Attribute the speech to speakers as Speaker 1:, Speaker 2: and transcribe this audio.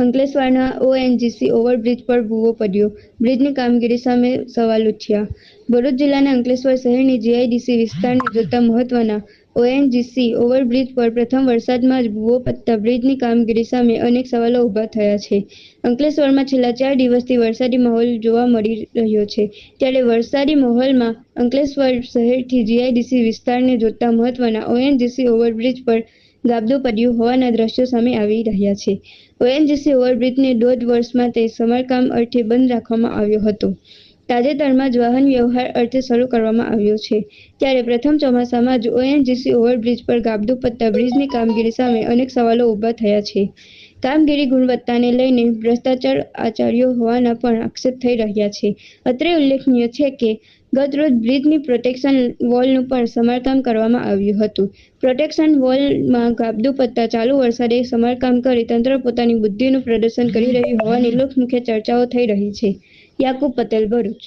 Speaker 1: અંકલેશ્વરના ONGC overbridge પર ભૂવો પડ્યો. બ્રિજની કામગીરી સામે સવાલ ઉઠ્યા. ભરૂચ જિલ્લાના અંકલેશ્વર શહેરની જીઆઈડીસી વિસ્તારને જોતા મહત્વના ઓએનજીસી ઓવરબ્રિજ પર પ્રથમ વરસાદમાં જ ભૂવો પડતા બ્રિજની કામગીરી સામે અનેક સવાલો ઊભા થયા છે. અંકલેશ્વરમાં છેલ્લા ચાર દિવસથી વરસાદી માહોલ જોવા મળી રહ્યો છે. ત્યારે વરસાદી માહોલમાં અંકલેશ્વર શહેરથી જીઆઈડીસી વિસ્તારને જોતા મહત્વના ઓએનજીસી ઓવરબ્રિજ પર ગાબડું પડ્યું હોવાના દ્રશ્યો સામે આવી રહ્યા છે. ઓએનજીસી ઓવરબ્રિજને દોઢ વર્ષ માટે સમારકામ અર્થે બંધ રાખવામાં આવ્યો હતો. તાજેતરમાં જ વાહન વ્યવહાર અર્થે શરૂ કરવામાં આવ્યો છે. ત્યારે પ્રથમ ચોમાસામાં જ ઓએનજીસી ઓવરબ્રિજ પર ગાબડું પડતા બ્રિજની કામગીરી સામે અનેક સવાલો ઊભા થયા છે. કામગીરી ગુણવત્તાને લઈને ભ્રષ્ટાચાર આચાર્યો હોવાના પણ આક્ષેપ થઈ રહ્યા છે. અત્રે ઉલ્લેખનીય છે કે, ગતરોજ બ્રિજની પ્રોટેક્શન વોલનું પણ સમારકામ કરવામાં આવ્યું હતું. પ્રોટેક્શન વોલમાં ગાબડું પડતા ચાલુ વરસાદે સમારકામ કરી તંત્ર પોતાની બુદ્ધિનું પ્રદર્શન કરી રહ્યું હોવાની લોકમુખે ચર્ચાઓ થઈ રહી છે. યાકુબ પટેલ, ભરૂચ.